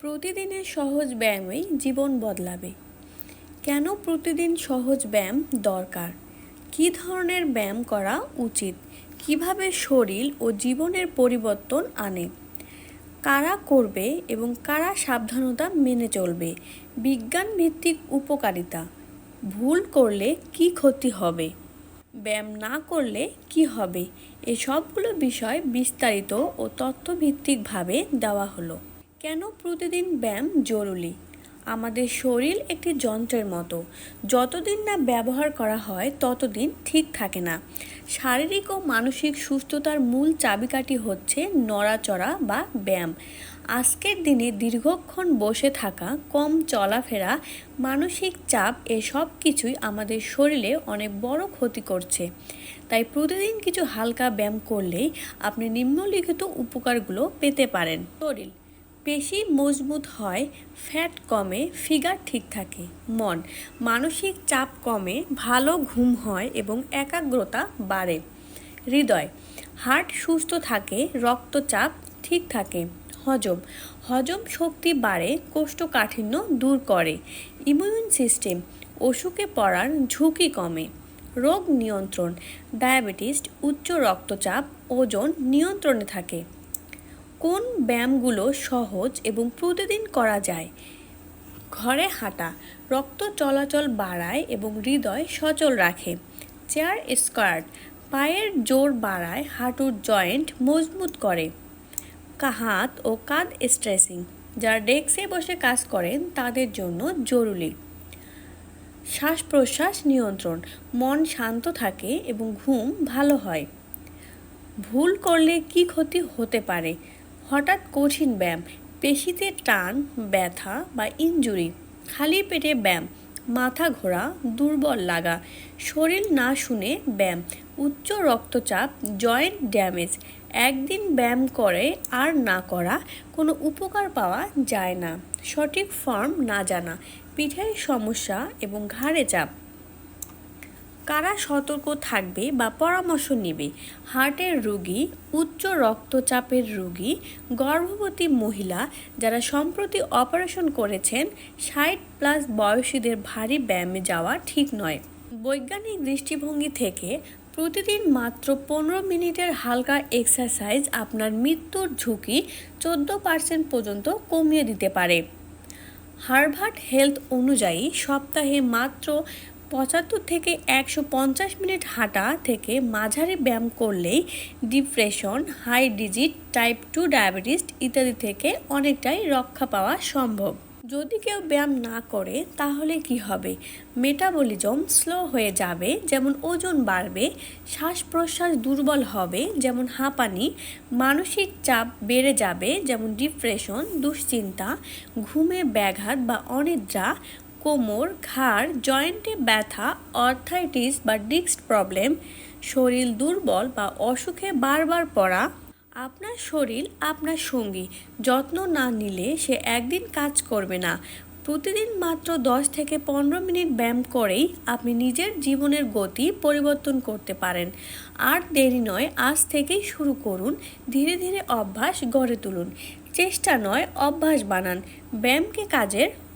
প্রতিদিনের সহজ ব্যায়ামই জীবন বদলাবে। কেন প্রতিদিন সহজ ব্যায়াম দরকার? কী ধরনের ব্যায়াম করা উচিত? কীভাবে শরীর ও জীবনের পরিবর্তন আনে? কারা করবে এবং কারা সাবধানতা মেনে চলবে? বিজ্ঞান ভিত্তিক উপকারিতা। ভুল করলে কি ক্ষতি হবে? ব্যায়াম না করলে কি হবে? এ সবগুলো বিষয় বিস্তারিত ও তথ্যভিত্তিকভাবে দেওয়া হলো। কেন প্রতিদিন ব্যায়াম জরুরি? আমাদের শরীর একটি যন্ত্রের মতো। যতদিন না ব্যবহার করা হয়, ততদিন ঠিক থাকে না। শারীরিক ও মানসিক সুস্থতার মূল চাবিকাঠি হচ্ছে নড়াচড়া বা ব্যায়াম। আজকের দিনে দীর্ঘক্ষণ বসে থাকা, কম চলাফেরা, মানসিক চাপ এসব কিছুই আমাদের শরীরে অনেক বড় ক্ষতি করছে। তাই প্রতিদিন কিছু হালকা ব্যায়াম করলেই আপনি নিম্নলিখিত উপকারগুলো পেতে পারেন। শরীর পেশি মজবুত হয় ফ্যাট কমে ফিগার ঠিক থাকে, মন। মানসিক চাপ কমে, ভালো ঘুম হয় এবং একাগ্রতা বাড়ে। হৃদয়। হার্ট সুস্থ থাকে, রক্তচাপ ঠিক থাকে, হজম। হজম শক্তি বাড়ে, কোষ্ঠকাঠিন্য দূর করে। ইমিউন সিস্টেম অসুখে পড়ার ঝুঁকি কমে। রোগ নিয়ন্ত্রণ। ডায়াবেটিস উচ্চ রক্তচাপ, ওজন নিয়ন্ত্রণে থাকে। কোন ব্যায়ামগুলো সহজ এবং প্রতিদিন করা যায়? ঘরে হাঁটা, রক্ত চলাচল বাড়ায় এবং হৃদয় সচল রাখে। চেয়ার স্কার্ট, পায়ের জোর বাড়ায় হাঁটুর জয়েন্ট মজবুত করে। হাত ও কাঁধ স্ট্রেসিং যারা ডেস্কে বসে কাজ করেন তাদের জন্য জরুরি। শ্বাস প্রশ্বাস নিয়ন্ত্রণ, মন শান্ত থাকে এবং ঘুম ভালো হয়। ভুল করলে কি ক্ষতি হতে পারে? হঠাৎ কঠিন ব্যায়াম, পেশিতে টান, ব্যথা বা ইনজুরি, খালি পেটে ব্যায়াম, মাথা ঘোরা, দুর্বল লাগা, শরীর না শুনে ব্যায়াম, উচ্চ রক্তচাপ, জয়েন্ট ড্যামেজ, একদিন ব্যায়াম করে আর না করা, কোনো উপকার পাওয়া যায় না। সঠিক ফর্ম না জানা, পিঠের সমস্যা এবং ঘাড়ে চাপ। কারা সতর্ক থাকবে বা পরামর্শ নেবে? হার্টের রোগী, উচ্চ রক্তচাপের রোগী, গর্ভবতী মহিলা যারা সম্প্রতি অপারেশন করেছেন, ষাট প্লাস বয়সীদের ভারী ব্যায়ামে যাওয়া ঠিক নয়। বৈজ্ঞানিক দৃষ্টিভঙ্গি থেকে প্রতিদিন মাত্র পনেরো মিনিটের হালকা এক্সারসাইজ আপনার মৃত্যুর ঝুঁকি চোদ্দ পার্সেন্ট পর্যন্ত কমিয়ে দিতে পারে। হার্ভার্ড হেলথ অনুযায়ী সপ্তাহে মাত্র পঁচাত্তর থেকে একশো পঞ্চাশ মিনিট হাঁটা থেকে মাঝারি ব্যায়াম করলেই depression, high digit, type two diabetes ইত্যাদি থেকে অনেকটাই রক্ষা পাওয়া সম্ভব। যদি কেউ ব্যায়াম না করে, তাহলে কি হবে? মেটাবলিজম স্লো হয়ে যাবে, যেমন ওজন বাড়বে শ্বাস প্রশ্বাস দুর্বল হবে, যেমন হাঁপানি, মানসিক চাপ বেড়ে যাবে, যেমন ডিপ্রেশন, দুশ্চিন্তা, ঘুমে ব্যাঘাত বা অনিদ্রা কোমর, ঘাড়, জয়েন্টে ব্যথা, অর্থাইটিস বা ডিস্ক প্রবলেম, শরীর দুর্বল বা অসুখে বারবার পড়া, আপনার শরীর, আপনার সঙ্গী। যত্ন না নিলে সে একদিন কাজ করবে না। প্রতিদিন মাত্র দশ থেকে পনেরো মিনিট ব্যায়াম করেই আপনি নিজের জীবনের গতি পরিবর্তন করতে পারেন। আর দেরি নয়, আজ থেকেই শুরু করুন। ধীরে ধীরে অভ্যাস গড়ে তুলুন। চেষ্টা নয়, অভ্যাস বানান। ব্যায়ামকে কাজের